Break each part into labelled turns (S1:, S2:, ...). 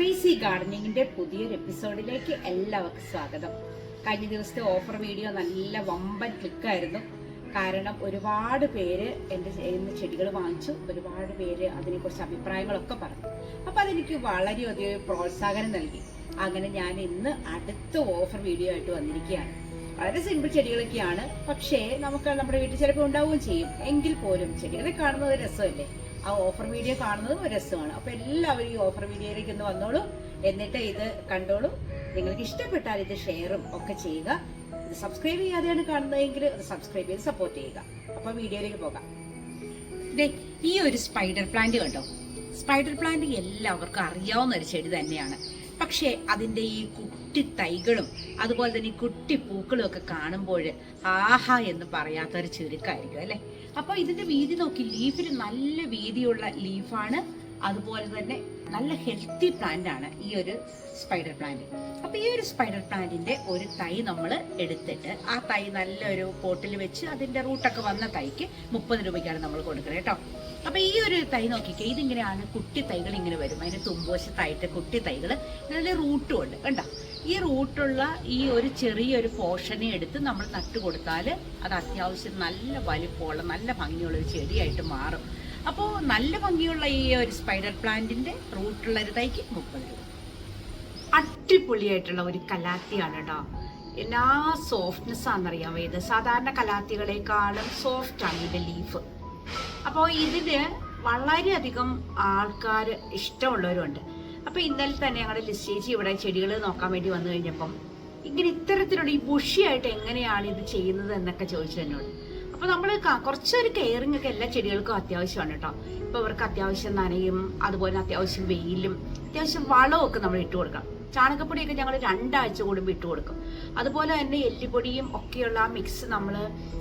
S1: Crazy ഗാർഡനിങ്ങിന്റെ പുതിയൊരു എപ്പിസോഡിലേക്ക് എല്ലാവർക്കും സ്വാഗതം. കഴിഞ്ഞ ദിവസത്തെ ഓഫർ വീഡിയോ നല്ല വമ്പൻ ക്ലിക്കായിരുന്നു കാരണം ഒരുപാട് പേര് എന്റെ ചെടികൾ വാങ്ങിച്ചു. ഒരുപാട് പേര് അതിനെക്കുറിച്ച് അഭിപ്രായങ്ങളൊക്കെ പറഞ്ഞു. അപ്പോൾ അതെനിക്ക് വളരെയധികം പ്രോത്സാഹനം നൽകി. അങ്ങനെ ഞാൻ ഇന്ന് അടുത്ത ഓഫർ വീഡിയോ ആയിട്ട് വന്നിരിക്കുകയാണ്. വളരെ സിമ്പിൾ ചെടികളൊക്കെയാണ്. പക്ഷേ നമുക്ക് നമ്മുടെ വീട്ടിൽ ചിലപ്പോൾ ഉണ്ടാവുകയും ചെയ്യും. എങ്കിൽ പോലും ചെടികളെ കാണുന്നത് രസമല്ലേ? ആ ഓഫർ വീഡിയോ കാണുന്നതും ഒരു രസമാണ്. അപ്പോൾ എല്ലാവരും ഈ ഓഫർ വീഡിയോയിലേക്ക് ഒന്ന് വന്നോളൂ. എന്നിട്ട് ഇത് കണ്ടോളൂ. നിങ്ങൾക്ക് ഇഷ്ടപ്പെട്ടാൽ ഇത് ഷെയറും ഒക്കെ ചെയ്യുക. ഇത് സബ്സ്ക്രൈബ് ചെയ്യാതെയാണ് കാണുന്നതെങ്കിൽ അത് സബ്സ്ക്രൈബ് ചെയ്ത് സപ്പോർട്ട് ചെയ്യുക. അപ്പോൾ വീഡിയോയിലേക്ക് പോകാം. ഈ ഒരു സ്പൈഡർ പ്ലാന്റ് കണ്ടോ? സ്പൈഡർ പ്ലാന്റ് എല്ലാവർക്കും അറിയാവുന്ന ഒരു ചെടി തന്നെയാണ്. പക്ഷേ അതിന്റെ ഈ കുട്ടി തൈകളും അതുപോലെ തന്നെ ഈ കുട്ടി പൂക്കളും ഒക്കെ കാണുമ്പോൾ ആഹാ എന്ന് പറയാത്ത ഒരു ചുരുക്കമായിരിക്കും അല്ലെ? അപ്പൊ ഇതിന്റെ വീതി നോക്കി ലീഫിന് നല്ല വീതിയുള്ള ലീഫാണ് അതുപോലെ തന്നെ നല്ല ഹെൽത്തി പ്ലാന്റ് ആണ് ഈ ഒരു സ്പൈഡർ പ്ലാന്റ് അപ്പൊ ഈ ഒരു സ്പൈഡർ പ്ലാന്റിന്റെ ഒരു തൈ നമ്മൾ എടുത്തിട്ട് ആ തൈ നല്ലൊരു പോട്ടിൽ വെച്ച് അതിന്റെ റൂട്ടൊക്കെ വന്ന തൈക്ക് മുപ്പത് രൂപയ്ക്കാണ് നമ്മൾ കൊടുക്കുന്നത് കേട്ടോ. അപ്പൊ ഈ ഒരു തൈ നോക്കിക്കേ ഇതിങ്ങനെയാണ് കുട്ടി തൈകൾ ഇങ്ങനെ വരും അതിന് തുമ്പുവശത്തായിട്ട് കുട്ടി തൈകൾ നല്ല റൂട്ടും ഉണ്ട് കണ്ടോ? ഈ റൂട്ടുള്ള ഈ ഒരു ചെറിയൊരു പോർഷനെ എടുത്ത് നമ്മൾ നട്ടു കൊടുത്താൽ അത് അത്യാവശ്യം നല്ല വലിപ്പമുള്ള നല്ല ഭംഗിയുള്ള ഒരു ചെടിയായിട്ട് മാറും. അപ്പോൾ നല്ല ഭംഗിയുള്ള ഈ ഒരു സ്പൈഡർ പ്ലാന്റിന്റെ റൂട്ടുള്ള ഒരു തൈക്ക് മുപ്പത് രൂപ. അടിപൊളിയായിട്ടുള്ള ഒരു കലാത്തിയാണ് കേട്ടോ. എല്ലാ സോഫ്റ്റ്നെസ് ആണെന്നറിയാം ഇത്? സാധാരണ കലാത്തികളെക്കാളും സോഫ്റ്റ് ആണ് ഇതിന്റെ ലീഫ് അപ്പോൾ ഇതിന് വളരെയധികം ആൾക്കാർ ഇഷ്ടമുള്ളവരുണ്ട്. അപ്പോൾ ഇന്നലെ തന്നെ ഞങ്ങളുടെ ലിസ്റ്റേജ് ഇവിടെ ചെടികൾ നോക്കാൻ വേണ്ടി വന്നു കഴിഞ്ഞപ്പം ഇങ്ങനെ ഇത്തരത്തിലുള്ള ഈ ബുഷിയായിട്ട് എങ്ങനെയാണ് ഇത് ചെയ്യുന്നത് എന്നൊക്കെ ചോദിച്ചു എന്നോട് അപ്പോൾ നമ്മൾ കുറച്ചൊരു കെയറിങ് ഒക്കെ എല്ലാ ചെടികൾക്കും അത്യാവശ്യമാണ് കേട്ടോ. ഇപ്പോൾ ഇവർക്ക് അത്യാവശ്യം നനയും അതുപോലെ അത്യാവശ്യം വെയിലും അത്യാവശ്യം വളവും ഒക്കെ നമ്മൾ ഇട്ട് കൊടുക്കാം ചാണകപ്പൊടിയൊക്കെ ഞങ്ങൾ രണ്ടാഴ്ച കൂടുമ്പോൾ ഇട്ട് കൊടുക്കും. അതുപോലെ തന്നെ എല്ലുപൊടിയും ഒക്കെയുള്ള ആ മിക്സ് നമ്മൾ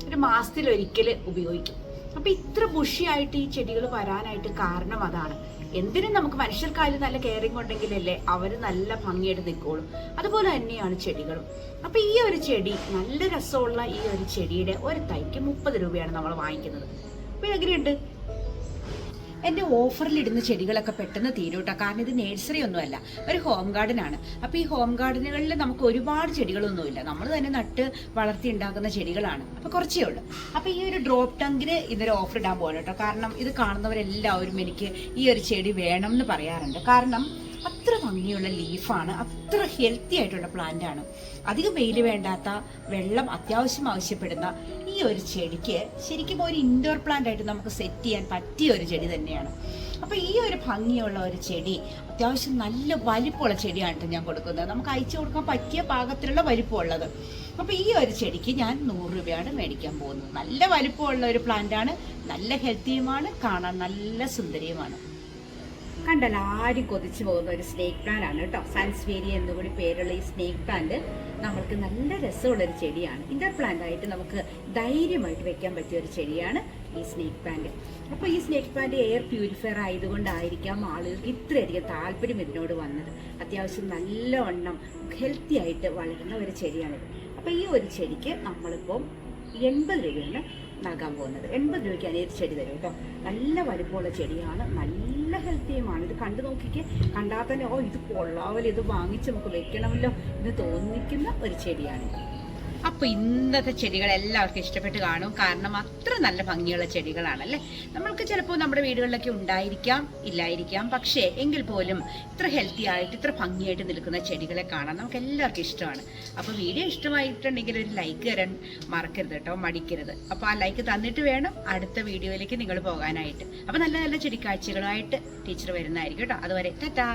S1: ഒരു മാസത്തിലൊരിക്കൽ ഉപയോഗിക്കും. അപ്പൊ ഇത്ര ബുഷിയായിട്ട് ഈ ചെടികൾ വരാനായിട്ട് കാരണം അതാണ്. എന്തിനും നമുക്ക് മനുഷ്യർക്കായാലും നല്ല കെയറിങ് ഉണ്ടെങ്കിലല്ലേ അവർ നല്ല ഭംഗിയായിട്ട് നിൽക്കുള്ളൂ. അതുപോലെ തന്നെയാണ് ചെടികളും. അപ്പൊ ഈ ഒരു ചെടി നല്ല രസമുള്ള ഈ ഒരു ചെടിയുടെ ഒരു തൈക്ക് മുപ്പത് രൂപയാണ് നമ്മൾ വാങ്ങിക്കുന്നത്. അപ്പൊ എങ്ങനെയുണ്ട്? എന്റെ ഓഫറിൽ ഇടുന്ന ചെടികളൊക്കെ പെട്ടെന്ന് തീരും കേട്ടോ കാരണം ഇത് നേഴ്സറി ഒന്നുമല്ല ഒരു ഹോം ഗാർഡൻ ആണ്. അപ്പൊ ഈ ഹോം ഗാർഡനുകളിൽ നമുക്ക് ഒരുപാട് ചെടികളൊന്നുമില്ല. നമ്മൾ തന്നെ നട്ട് വളർത്തി ഉണ്ടാക്കുന്ന ചെടികളാണ്. അപ്പൊ കുറച്ചേ ഉള്ളൂ. അപ്പൊ ഈ ഒരു ഡ്രോപ്പ് ടങ്കിന് ഇതൊരു ഓഫർ ഇടാൻ പോകണം കേട്ടോ. കാരണം ഇത് കാണുന്നവരെല്ലാവരും എനിക്ക് ഈ ഒരു ചെടി വേണം എന്ന് പറയാറുണ്ട്. കാരണം അത്ര ഭംഗിയുള്ള ലീഫാണ് അത്ര ഹെൽത്തി ആയിട്ടുള്ള പ്ലാന്റ് ആണ്. അധികം വെയിൽ വേണ്ടാത്ത വെള്ളം അത്യാവശ്യം ആവശ്യപ്പെടുന്ന ഈ ഒരു ചെടിക്ക് ശരിക്കും ഒരു ഇൻഡോർ പ്ലാന്റ് ആയിട്ട് നമുക്ക് സെറ്റ് ചെയ്യാൻ പറ്റിയ ഒരു ചെടി തന്നെയാണ്. അപ്പൊ ഈ ഒരു ഭംഗിയുള്ള ഒരു ചെടി അത്യാവശ്യം നല്ല വലിപ്പമുള്ള ചെടിയാണ് ഞാൻ കൊടുക്കുന്നത്. നമുക്ക് അയച്ചു കൊടുക്കാൻ പറ്റിയ പാകത്തിലുള്ള വലിപ്പമുള്ളത്. അപ്പൊ ഈ ഒരു ചെടിക്ക് ഞാൻ നൂറ് രൂപയാണ് മേടിക്കാൻ പോകുന്നത്. നല്ല വലിപ്പമുള്ള ഒരു പ്ലാന്റ് ആണ് നല്ല ഹെൽത്തിയുമാണ് കാണാൻ നല്ല സുന്ദരിയുമാണ്. കണ്ടാൽ ആരും കൊതിച്ചു പോകുന്ന ഒരു സ്നേക്ക് പ്ലാന്റ് ആണ് കേട്ടോ. സാൻസ്വേരി എന്നുകൂടി പേരുള്ള ഈ സ്നേക്ക് പ്ലാന്റ് നമ്മൾക്ക് നല്ല രസമുള്ള ഒരു ചെടിയാണ്. ഇൻഡർ പ്ലാന്റ് ആയിട്ട് നമുക്ക് ധൈര്യമായിട്ട് വെക്കാൻ പറ്റിയ ഒരു ചെടിയാണ് ഈ സ്നേക്ക് പ്ലാന്റ് അപ്പോൾ ഈ സ്നേക്ക് പ്ലാന്റ് എയർ പ്യൂരിഫയർ ആയതുകൊണ്ടായിരിക്കാം ആളുകൾക്ക് ഇത്രയധികം താല്പര്യം ഇതിനോട് വന്നത്. അത്യാവശ്യം നല്ലവണ്ണം ഹെൽത്തി ആയിട്ട് വളരുന്ന ഒരു ചെടിയാണിത്. അപ്പോൾ ഈ ഒരു ചെടിക്ക് നമ്മളിപ്പോൾ എൺപത് രൂപയാണ് നൽകാൻ പോകുന്നത്. എൺപത് രൂപയ്ക്കാണ് ഈ ചെടി തരും കേട്ടോ. നല്ല വലുപ്പമുള്ള ചെടിയാണ്. നല്ല ഹെൽത്തിയുമാണ് ഇത് കണ്ടു നോക്കിക്കേ. കണ്ടാൽ തന്നെ ഓ ഇത് കൊള്ളാവല്ലോ ഇത് വാങ്ങിച്ച് നമുക്ക് വെക്കണമല്ലോ എന്ന് തോന്നിക്കുന്ന ഒരു ചെടിയാണ് അപ്പൊ ഇന്നത്തെ ചെടികൾ എല്ലാവർക്കും ഇഷ്ടപ്പെട്ട് കാണും. കാരണം അത്ര നല്ല ഭംഗിയുള്ള ചെടികളാണ് ചെടികളാണല്ലേ? നമ്മൾക്ക് ചിലപ്പോൾ നമ്മുടെ വീടുകളിലൊക്കെ ഉണ്ടായിരിക്കാം ഇല്ലായിരിക്കാം. പക്ഷേ എങ്കിൽ പോലും ഇത്ര ഹെൽത്തി ആയിട്ട് ഇത്ര ഭംഗിയായിട്ട് നിൽക്കുന്ന ചെടികളെ കാണാൻ നമുക്ക് എല്ലാവർക്കും ഇഷ്ടമാണ്. അപ്പോൾ വീഡിയോ ഇഷ്ടമായിട്ടുണ്ടെങ്കിൽ ഒരു ലൈക്ക് തരാൻ മറക്കരുത് കേട്ടോ മടിക്കരുത്. അപ്പോൾ ആ ലൈക്ക് തന്നിട്ട് വേണം അടുത്ത വീഡിയോയിലേക്ക് നിങ്ങൾ പോകാനായിട്ട്. അപ്പോൾ നല്ല നല്ല ചെടിക്കാഴ്ചകളുമായിട്ട് ടീച്ചർ വരുന്നതായിരിക്കും കേട്ടോ. അതുവരെ ടാറ്റാ!